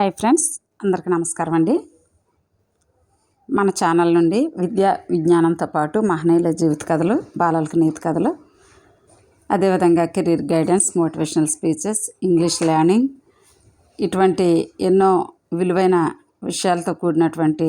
Hi friends అందరికీ నమస్కారం అండి. మన ఛానల్ నుండి విద్యా విజ్ఞానంతో పాటు మహనీయుల జీవిత కథలు బాలలకు నీతి కథలు అదేవిధంగా career guidance motivational speeches English learning ఇటువంటి ఎన్నో విలువైన విషయాలతో కూడినటువంటి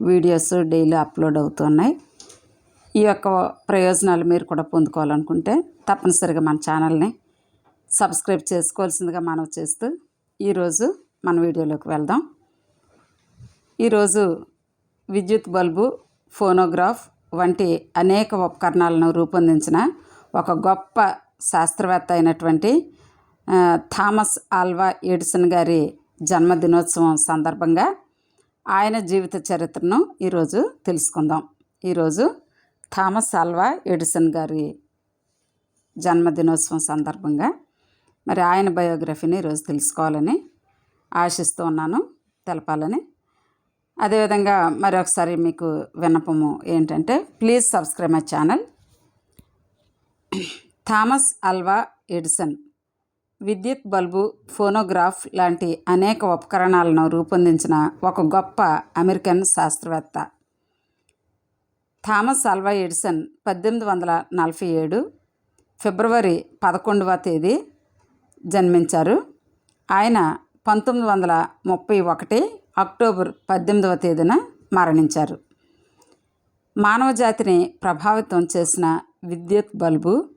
వీడియోస్ డైలీ అప్లోడ్ అవుతున్నాయి ఈ యొక్క ప్రయోజనాలు మీరు కూడా పొందుకోవాలనుకుంటే తప్పనిసరిగా మన ఛానల్ని సబ్స్క్రైబ్ చేసుకోవాల్సిందిగా మనం చేస్తూ ఈరోజు మన వీడియోలోకి వెళ్దాం. ఈరోజు విద్యుత్ బల్బు ఫోనోగ్రాఫ్ వంటి అనేక ఉపకరణాలను రూపొందించిన ఒక గొప్ప శాస్త్రవేత్త అయినటువంటి థామస్ ఆల్వా ఎడిసన్ గారి జన్మదినోత్సవం సందర్భంగా ఆయన జీవిత చరిత్రను ఈరోజు తెలుసుకుందాం. ఈరోజు థామస్ ఆల్వా ఎడిసన్ గారి జన్మదినోత్సవం సందర్భంగా మరి ఆయన బయోగ్రఫీని ఈరోజు తెలుసుకోవాలని ఆశిస్తూ ఉన్నాను తెలపాలని. అదేవిధంగా మరొకసారి మీకు విన్నపము ఏంటంటే please subscribe my channel. Thomas Alva Edison. విద్యుత్ బల్బు ఫోనోగ్రాఫ్ లాంటి అనేక ఉపకరణాలను రూపొందించిన ఒక గొప్ప అమెరికన్ శాస్త్రవేత్త. థామస్ అల్వా ఎడిసన్ పద్దెనిమిది వందల నలభై ఏడు ఫిబ్రవరి పదకొండవ తేదీ జన్మించారు. ఆయన పంతొమ్మిది వందల ముప్పై ఒకటి అక్టోబర్ పద్దెనిమిదవ తేదీన మరణించారు. మానవ జాతిని ప్రభావితం చేసిన విద్యుత్ బల్బు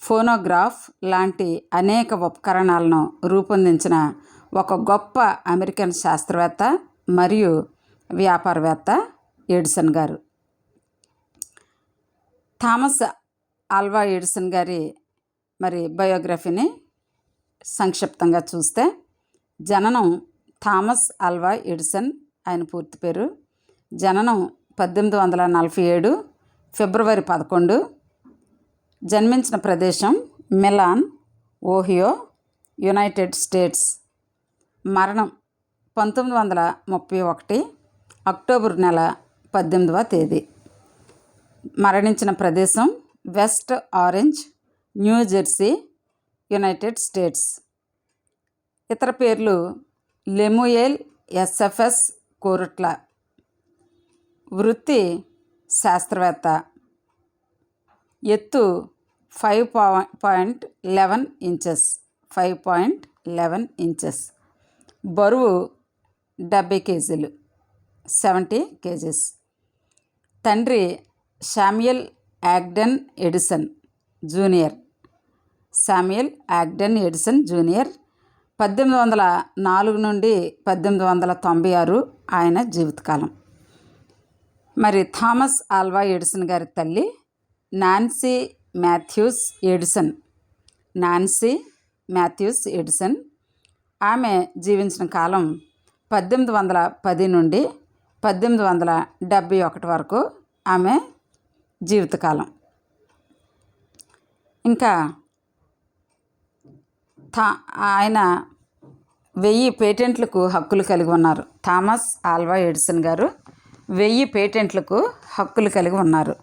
ఫోనోగ్రాఫ్ లాంటి అనేక ఉపకరణాలను రూపొందించిన ఒక గొప్ప అమెరికన్ శాస్త్రవేత్త మరియు వ్యాపారవేత్త ఎడిసన్ గారు. థామస్ ఆల్వా ఎడిసన్ గారి మరి బయోగ్రఫీని సంక్షిప్తంగా చూస్తే జననం థామస్ అల్వా ఎడిసన్ ఆయన పూర్తి పేరు. జననం పద్దెనిమిది వందల నలభై ఏడు ఫిబ్రవరి పదకొండు. జన్మించిన ప్రదేశం మిలాన్ ఓహియో యునైటెడ్ స్టేట్స్. మరణం పంతొమ్మిది వందల ముప్పై ఒకటి అక్టోబర్ నెల పద్దెనిమిదవ తేదీ. మరణించిన ప్రదేశం West Orange New Jersey United States. ఇతర పేర్లు లెముయేల్ ఎస్ఎఫ్ఎస్ కోరుట్ల. వృత్తి శాస్త్రవేత్త. ఎత్తు five point eleven inches. Five point eleven inches. బరువు డెబ్బై కేజీలు. Seventy kgs. తండ్రి Samuel Ogden Edison Junior. Samuel Ogden Edison Junior పద్దెనిమిది వందల నాలుగు నుండి పద్దెనిమిది వందల తొంభై ఆరు ఆయన జీవితకాలం. మరి థామస్ ఆల్వా ఎడిసన్ గారి తల్లి Nancy Matthews Edison Nancy Matthews Edison ఆమె జీవించిన కాలం పద్దెనిమిది వందల పది నుండి పద్దెనిమిది వందల డెబ్భై ఒకటి వరకు ఆమె జీవితకాలం. ఇంకా థా ఆయన వెయ్యి పేటెంట్లకు హక్కులు కలిగి ఉన్నారు థామస్ ఆల్వా ఎడిసన్ గారు వెయ్యి పేటెంట్లకు హక్కులు కలిగి ఉన్నారు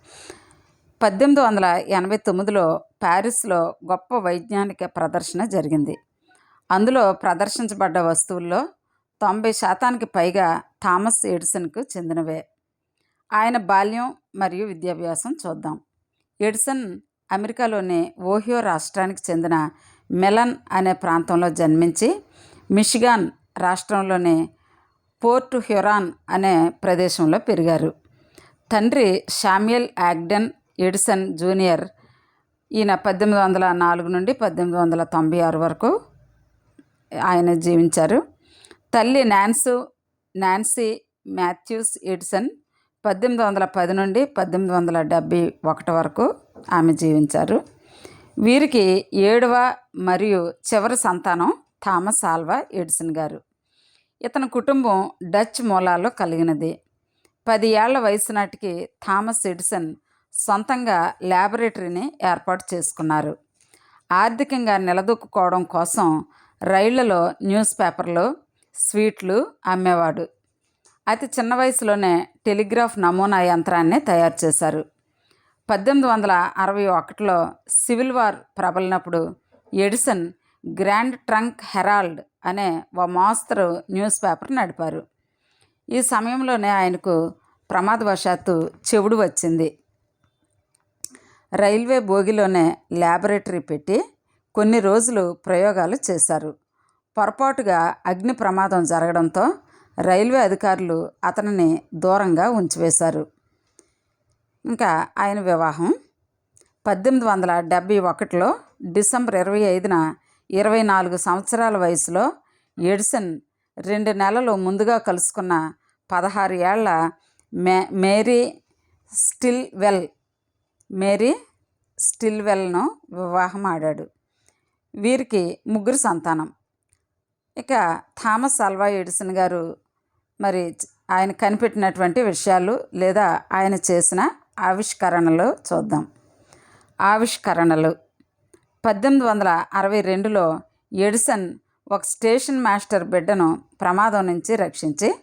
పద్దెనిమిది వందల ఎనభై తొమ్మిదిలో ప్యారిస్లో గొప్ప వైజ్ఞానిక ప్రదర్శన జరిగింది. అందులో ప్రదర్శించబడ్డ వస్తువుల్లో తొంభై శాతానికి పైగా థామస్ ఎడిసన్కు చెందినవే. ఆయన బాల్యం మరియు విద్యాభ్యాసం చూద్దాం. ఎడిసన్ అమెరికాలోని ఓహియో రాష్ట్రానికి చెందిన మెలన్ అనే ప్రాంతంలో జన్మించి మిషిగాన్ రాష్ట్రంలోని పోర్ట్ హ్యురాన్ అనే ప్రదేశంలో పెరిగారు. తండ్రి శామ్యుయల్ యాగ్డెన్ ఎడిసన్ జూనియర్ ఈయన పద్దెనిమిది వందల నాలుగు నుండి పద్దెనిమిది వందల తొంభై ఆరు వరకు ఆయన జీవించారు. తల్లి నాన్సు నాన్సీ మాథ్యూస్ ఎడిసన్ పద్దెనిమిది వందల పది నుండి పద్దెనిమిది వందల డెబ్భై ఒకటి వరకు ఆమె జీవించారు. వీరికి ఏడవ మరియు చివరి సంతానం థామస్ ఆల్వా ఎడిసన్ గారు. ఇతని కుటుంబం డచ్ మూలాల్లో కలిగినది. పది ఏళ్ళ వయసు నాటికి థామస్ ఎడిసన్ సొంతంగా ల్యాబొరేటరీని ఏర్పాటు చేసుకున్నారు. ఆర్థికంగా నిలదొక్కుకోవడం కోసం రైళ్ళలో న్యూస్ పేపర్లు స్వీట్లు అమ్మేవాడు. అతి చిన్న వయసులోనే టెలిగ్రాఫ్ నమూనా యంత్రాన్ని తయారు చేశారు. పద్దెనిమిది వందల అరవై ఒకటిలో సివిల్ వార్ ప్రబలినప్పుడు ఎడిసన్ గ్రాండ్ ట్రంక్ హెరాల్డ్ అనే ఓ మోస్తరు న్యూస్ పేపర్ నడిపారు. ఈ సమయంలోనే ఆయనకు ప్రమాదవశాత్తు చెవుడు వచ్చింది. రైల్వే బోగిలోనే ల్యాబొరేటరీ పెట్టి కొన్ని రోజులు ప్రయోగాలు చేశారు. పొరపాటుగా అగ్ని ప్రమాదం జరగడంతో రైల్వే అధికారులు అతనిని దూరంగా ఉంచివేశారు. ఇంకా ఆయన వివాహం పద్దెనిమిది వందల డెబ్భై ఒకటిలో డిసెంబర్ ఇరవై ఐదున ఇరవై నాలుగు సంవత్సరాల వయసులో ఎడిసన్ రెండు నెలలు ముందుగా కలుసుకున్న పదహారు ఏళ్ళ మే మేరీ స్టిల్వెల్ మేరీ స్టిల్వెల్ను వివాహం ఆడాడు. వీరికి ముగ్గురు సంతానం. ఇక థామస్ అల్వా ఎడిసన్ గారు మరి ఆయన కనిపెట్టినటువంటి విషయాలు లేదా ఆయన చేసిన ఆవిష్కరణలు చూద్దాం. ఆవిష్కరణలు. పద్దెనిమిది వందల అరవై రెండులో ఎడిసన్ ఒక స్టేషన్ మాస్టర్ బిడ్డను ప్రమాదం నుంచి రక్షించి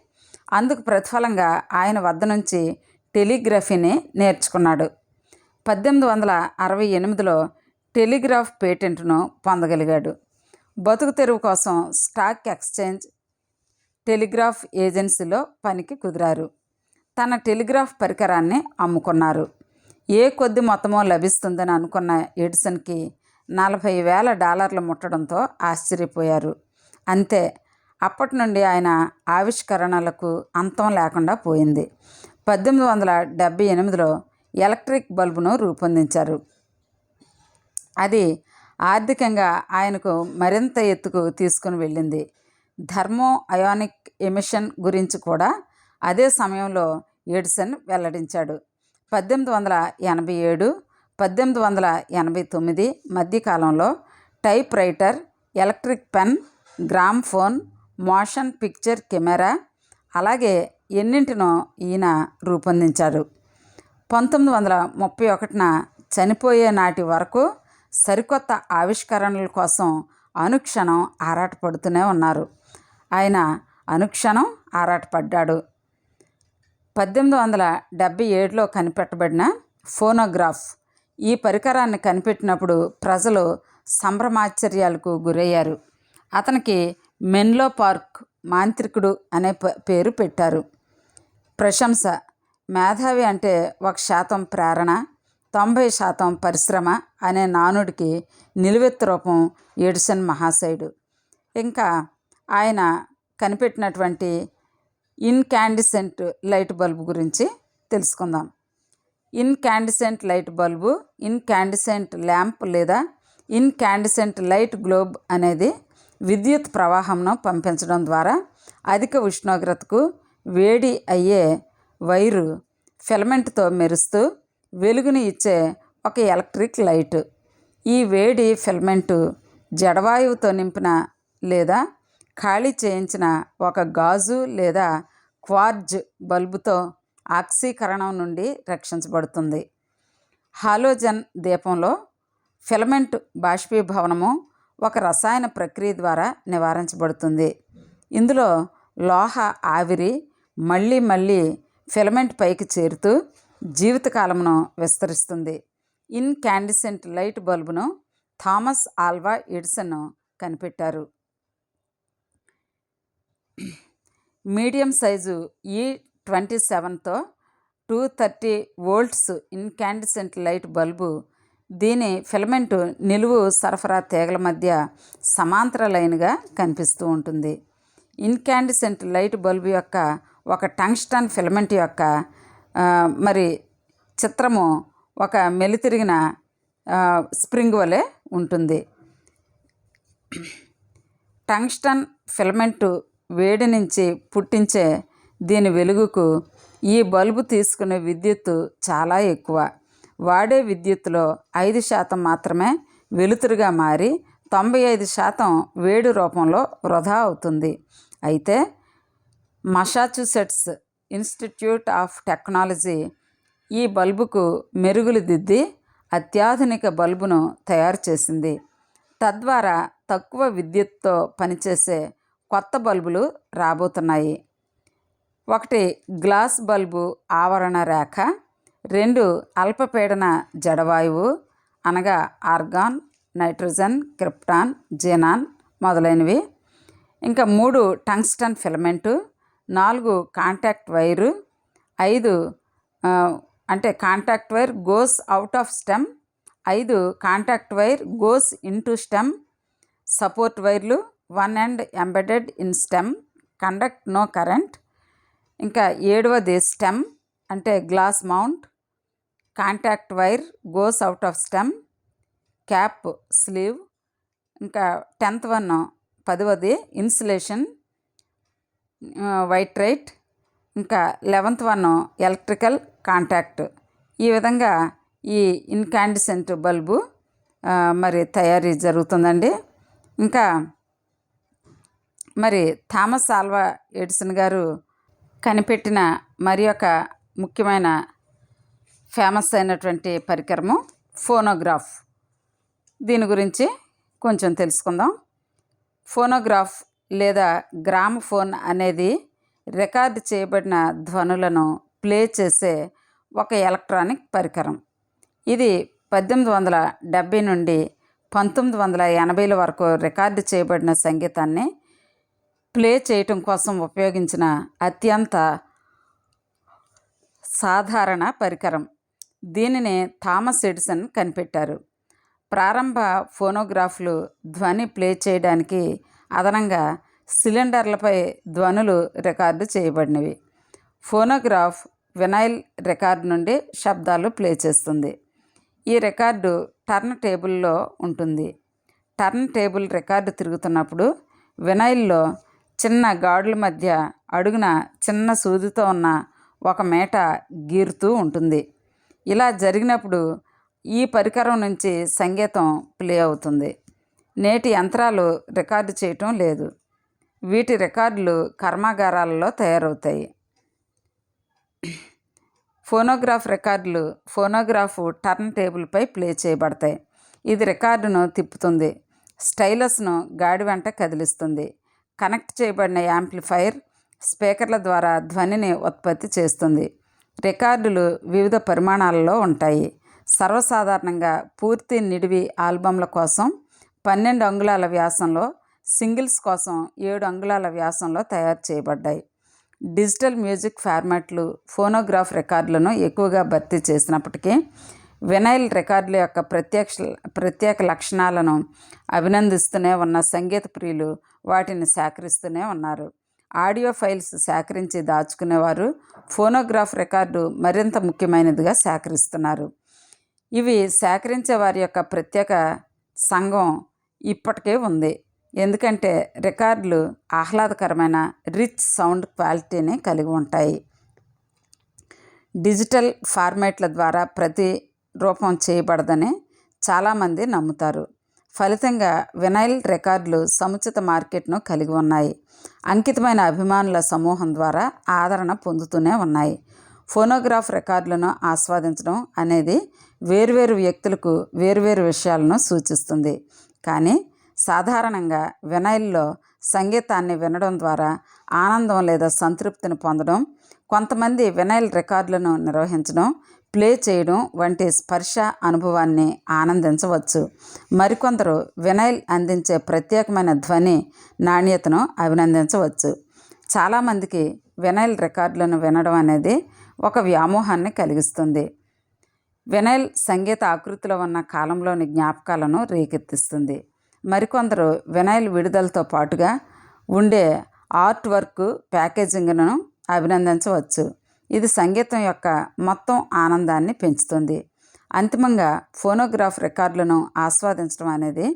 అందుకు ప్రతిఫలంగా ఆయన వద్ద నుంచి టెలిగ్రఫీని నేర్చుకున్నాడు. పద్దెనిమిది వందల అరవై ఎనిమిదిలో టెలిగ్రాఫ్ పేటెంట్ను పొందగలిగాడు. బతుకు తెరువు కోసం స్టాక్ ఎక్స్చేంజ్ టెలిగ్రాఫ్ ఏజెన్సీలో పనికి కుదిరారు. తన టెలిగ్రాఫ్ పరికరాన్ని అమ్ముకున్నారు. ఏ కొద్ది మొత్తమో లభిస్తుందని అనుకున్న ఎడిసన్కి నలభై వేల డాలర్లు ముట్టడంతో ఆశ్చర్యపోయారు. అంతే అప్పటి నుండి ఆయన ఆవిష్కరణలకు అంతం లేకుండా పోయింది. పద్దెనిమిది వందల డెబ్భై ఎనిమిదిలో ఎలక్ట్రిక్ బల్బును రూపొందించారు. అది ఆర్థికంగా ఆయనకు మరింత ఎత్తుకు తీసుకుని వెళ్ళింది. ధర్మో అయానిక్ ఎమిషన్ గురించి కూడా అదే సమయంలో ఎడిసన్ వెల్లడించాడు. పద్దెనిమిది వందల ఎనభై ఏడు పద్దెనిమిది వందల ఎనభై తొమ్మిది మధ్యకాలంలో typewriter electric pen gramophone motion picture camera అలాగే ఎన్నింటినో ఈయన రూపొందించాడు పంతొమ్మిది వందల ముప్పై ఒకటిన చనిపోయే నాటి వరకు సరికొత్త ఆవిష్కరణల కోసం అనుక్షణం ఆరాటపడుతూనే ఉన్నారు. ఆయన అనుక్షణం ఆరాటపడ్డాడు. పద్దెనిమిది వందల డెబ్భై ఏడులో కనిపెట్టబడిన ఫోనోగ్రాఫ్ ఈ పరికరాన్ని కనిపెట్టినప్పుడు ప్రజలు సంభ్రమాశ్చర్యాలకు గురయ్యారు. అతనికి మెన్లో పార్క్ మాంత్రికుడు అనే పేరు పెట్టారు. ప్రశంస. మేధావి అంటే ఒక శాతం ప్రేరణ తొంభై శాతం పరిశ్రమ అనే నానుడికి నిలువెత్తు రూపం ఎడిసన్ మహాశయుడు. ఇంకా ఆయన కనిపెట్టినటువంటి ఇన్కాండిసెంట్ లైట్ బల్బు గురించి తెలుసుకుందాం. Incandescent light bulb incandescent lamp లేదా ఇన్కాండిసెంట్ లైట్ గ్లోబ్ అనేది విద్యుత్ ప్రవాహంను పంపించడం ద్వారా అధిక ఉష్ణోగ్రతకు వేడి అయ్యే వైరు ఫిలమెంట్తో మెరుస్తూ వెలుగుని ఇచ్చే ఒక ఎలక్ట్రిక్ లైట్. ఈ వేడి ఫిలమెంటు జడవాయువుతో నింపిన లేదా ఖాళీ చేయించిన ఒక గాజు లేదా క్వార్జ్ బల్బుతో ఆక్సీకరణం నుండి రక్షించబడుతుంది. హాలోజన్ దీపంలో ఫిలమెంట్ బాష్పీభవనము ఒక రసాయన ప్రక్రియ ద్వారా నివారించబడుతుంది. ఇందులో లోహ ఆవిరి మళ్ళీ మళ్ళీ ఫిలమెంట్ పైకి చేరుతూ జీవితకాలమును విస్తరిస్తుంది. ఇన్కాండిసెంట్ లైట్ బల్బును థామస్ ఆల్వా ఎడిసన్ కనిపెట్టారు. మీడియం సైజు ఈ twenty సెవెన్తో two thirty volts incandescent light bulb. దీని ఫిలమెంట్ నిలువు సరఫరా తీగల మధ్య సమాంతర లైన్గా కనిపిస్తూ ఉంటుంది. ఇన్కాండిసెంట్ లైట్ బల్బు యొక్క ఒక టంగ్స్టన్ ఫిలమెంట్ యొక్క మరి చిత్రము ఒక మెలితిరిగిన స్ప్రింగ్ వలె ఉంటుంది. టంగ్స్టన్ ఫిలమెంటు వేడి నుంచి పుట్టించే దీని వెలుగుకు ఈ బల్బు తీసుకునే విద్యుత్తు చాలా ఎక్కువ. వాడే విద్యుత్తులో ఐదు శాతం మాత్రమే వెలుతురుగా మారి తొంభై ఐదు శాతం వేడి రూపంలో వృధా అవుతుంది. అయితే మసాచుసెట్స్ ఇన్స్టిట్యూట్ ఆఫ్ టెక్నాలజీ ఈ బల్బుకు మెరుగులు దిద్ది అత్యాధునిక బల్బును తయారు చేసింది. తద్వారా తక్కువ విద్యుత్తో పనిచేసే కొత్త బల్బులు రాబోతున్నాయి. ఒకటి గ్లాస్ బల్బు ఆవరణ రేఖ రెండు అల్పపీడన జడవాయువు అనగా ఆర్గాన్ నైట్రోజన్ క్రిప్టాన్ జీనాన్ మొదలైనవి. ఇంకా మూడు టంగ్స్టన్ ఫిలమెంటు నాలుగు కాంటాక్ట్ వైరు ఐదు అంటే contact wire goes out of stem ఐదు contact wire goes into stem support వైర్లు one and embedded in stem conduct no current ఇంకా ఏడవది స్టెమ్ అంటే glass mount. Contact wire goes out of stem. Cap sleeve. ఇంకా tenth one పదవది insulation white right. ఇంకా eleventh one electrical contact. ఈ విధంగా ఈ ఇన్కాండిసెంట్ బల్బు మరి తయారీ జరుగుతుందండి. ఇంకా మరి థామస్ ఆల్వా ఎడిసన్ గారు కనిపెట్టిన మరి ఒక ముఖ్యమైన ఫేమస్ అయినటువంటి పరికరము ఫోనోగ్రాఫ్. దీని గురించి కొంచెం తెలుసుకుందాం. ఫోనోగ్రాఫ్ లేదా గ్రామ్ ఫోన్ అనేది రికార్డ్ చేయబడిన ధ్వనులను ప్లే చేసే ఒక ఎలక్ట్రానిక్ పరికరం. ఇది పద్దెనిమిది వందల డెబ్భై నుండి పంతొమ్మిది వందల ఎనభైల వరకు రికార్డు చేయబడిన సంగీతాన్ని ప్లే చేయటం కోసం ఉపయోగించిన అత్యంత సాధారణ పరికరం. దీనిని థామస్ ఎడిసన్ కనిపెట్టారు. ప్రారంభ ఫోనోగ్రాఫ్లు ధ్వని ప్లే చేయడానికి అదనంగా సిలిండర్లపై ధ్వనులు రికార్డు చేయబడినవి. ఫోనోగ్రాఫ్ వినైల్ రికార్డ్ నుండి శబ్దాలు ప్లే చేస్తుంది. ఈ రికార్డు టర్న్ టేబుల్లో ఉంటుంది. టర్న్ టేబుల్ రికార్డు తిరుగుతున్నప్పుడు వినైల్లో చిన్న గాడుల మధ్య అడుగున చిన్న సూదితో ఉన్న ఒక మేట గీరుతూ ఉంటుంది. ఇలా జరిగినప్పుడు ఈ పరికరం నుంచి సంగీతం ప్లే అవుతుంది. నేటి యంత్రాలు రికార్డు చేయటం లేదు. వీటి రికార్డులు కర్మాగారాలలో తయారవుతాయి. ఫోనోగ్రాఫ్ రికార్డులు ఫోనోగ్రాఫ్ టర్న్ టేబుల్పై ప్లే చేయబడతాయి. ఇది రికార్డును తిప్పుతుంది. స్టైలస్ను గాడి వెంట కదిలిస్తుంది. కనెక్ట్ చేయబడిన యాంప్లిఫైర్ స్పీకర్ల ద్వారా ధ్వనిని ఉత్పత్తి చేస్తుంది. రికార్డులు వివిధ పరిమాణాలలో ఉంటాయి. సర్వసాధారణంగా పూర్తి నిడివి ఆల్బమ్ల కోసం పన్నెండు అంగుళాల వ్యాసంలో సింగిల్స్ కోసం ఏడు అంగుళాల వ్యాసంలో తయారు చేయబడ్డాయి. డిజిటల్ మ్యూజిక్ ఫార్మాట్లు ఫోనోగ్రాఫ్ రికార్డులను ఎక్కువగా భర్తీ చేసినప్పటికీ వినైల్ రికార్డుల యొక్క ప్రత్యక్ష ప్రత్యేక లక్షణాలను అభినందిస్తూనే ఉన్న సంగీత ప్రియులు వాటిని సేకరిస్తూనే ఉన్నారు. ఆడియో ఫైల్స్ సేకరించి దాచుకునేవారు ఫోనోగ్రాఫ్ రికార్డు మరింత ముఖ్యమైనదిగా సేకరిస్తున్నారు. ఇవి సేకరించే వారి యొక్క ప్రత్యేక సంఘం ఇప్పటికే ఉంది. ఎందుకంటే రికార్డులు ఆహ్లాదకరమైన రిచ్ సౌండ్ క్వాలిటీని కలిగి ఉంటాయి. డిజిటల్ ఫార్మాట్ల ద్వారా ప్రతి రూపం చేయబడదని చాలామంది నమ్ముతారు. ఫలితంగా వినైల్ రికార్డులు సముచిత మార్కెట్ను కలిగి ఉన్నాయి. అంకితమైన అభిమానుల సమూహం ద్వారా ఆదరణ పొందుతూనే ఉన్నాయి. ఫోనోగ్రాఫ్ రికార్డులను ఆస్వాదించడం అనేది వేర్వేరు వ్యక్తులకు వేర్వేరు విషయాలను సూచిస్తుంది. కానీ సాధారణంగా వినైల్లో సంగీతాన్ని వినడం ద్వారా ఆనందం లేదా సంతృప్తిని పొందడం కొంతమంది వినైల్ రికార్డులను నిర్వహించడం ప్లే చేయడం వంటి స్పర్శ అనుభవాన్ని ఆనందించవచ్చు. మరికొందరు వినైల్ అందించే ప్రత్యేకమైన ధ్వని నాణ్యతను అభినందించవచ్చు. చాలామందికి వినైల్ రికార్డులను వినడం అనేది ఒక వ్యామోహాన్ని కలిగిస్తుంది. వినైల్ సంగీత ఆకృతిలో ఉన్న కాలంలోని జ్ఞాపకాలను రేకెత్తిస్తుంది. మరికొందరు వినైల్ విడుదలతో పాటుగా ఉండే ఆర్ట్ వర్క్ ప్యాకేజింగ్ను అభినందించవచ్చు. ఇది సంగీతం యొక్క మొత్తం ఆనందాన్ని పెంచుతుంది. అంతిమంగా ఫోనోగ్రాఫ్ రికార్డులను ఆస్వాదించడం అనేది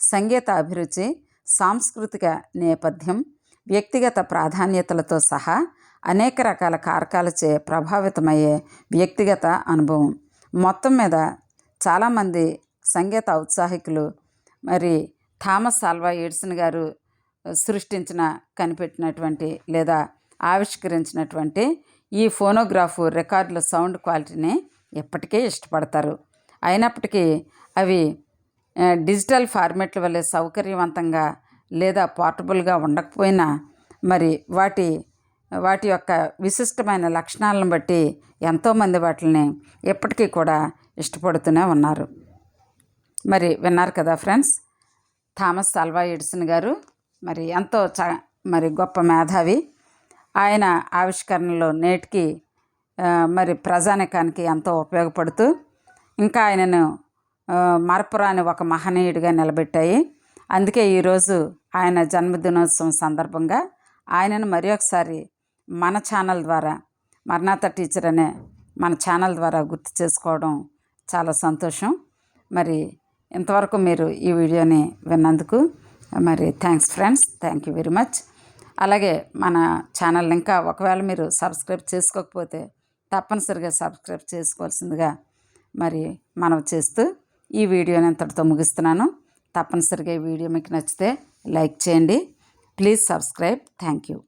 సంగీత అభిరుచి సాంస్కృతిక నేపథ్యం వ్యక్తిగత ప్రాధాన్యతలతో సహా అనేక రకాల కారకాలచే ప్రభావితమయ్యే వ్యక్తిగత అనుభవం. మొత్తం మీద చాలామంది సంగీత ఔత్సాహికులు మరి థామస్ ఆల్వా ఎడిసన్ గారు సృష్టించిన కనిపెట్టినటువంటి లేదా ఆవిష్కరించినటువంటి ఈ ఫోనోగ్రాఫ్ రికార్డుల సౌండ్ క్వాలిటీని ఎప్పటికే ఇష్టపడతారు. అయినప్పటికీ అవి డిజిటల్ ఫార్మేట్ల వల్ల సౌకర్యవంతంగా లేదా పోర్టబుల్గా ఉండకపోయినా మరి వాటి వాటి యొక్క విశిష్టమైన లక్షణాలను బట్టి ఎంతోమంది వాటిని ఎప్పటికీ కూడా ఇష్టపడుతూనే ఉన్నారు. మరి విన్నారు కదా ఫ్రెండ్స్? థామస్ అల్వా ఎడిసన్ గారు మరి ఎంతో చ మరి గొప్ప మేధావి. ఆయన ఆవిష్కరణలు నేటికి మరి ప్రజానికానికి ఎంతో ఉపయోగపడుతూ ఇంకా ఆయనను మరపురాని ఒక మహనీయుడిగా నిలబెట్టాయి. అందుకే ఈరోజు ఆయన జన్మదినోత్సవం సందర్భంగా ఆయనను మరి ఒకసారి మన ఛానల్ ద్వారా మర్నాథ టీచర్ అనే మన ఛానల్ ద్వారా గుర్తు చేసుకోవడం చాలా సంతోషం. మరి ఇంతవరకు మీరు ఈ వీడియోని విన్నందుకు మరి thanks friends. Thank you very much. అలాగే మన ఛానల్ ఇంకా ఒకవేళ మీరు సబ్స్క్రైబ్ చేసుకోకపోతే తప్పనిసరిగా సబ్స్క్రైబ్ చేసుకోవాల్సిందిగా మరి మనం చేస్తూ ఈ వీడియోని ఇంతటితో ముగిస్తున్నాను. తప్పనిసరిగా ఈ వీడియో మీకు నచ్చితే లైక్ చేయండి. Please subscribe. Thank you.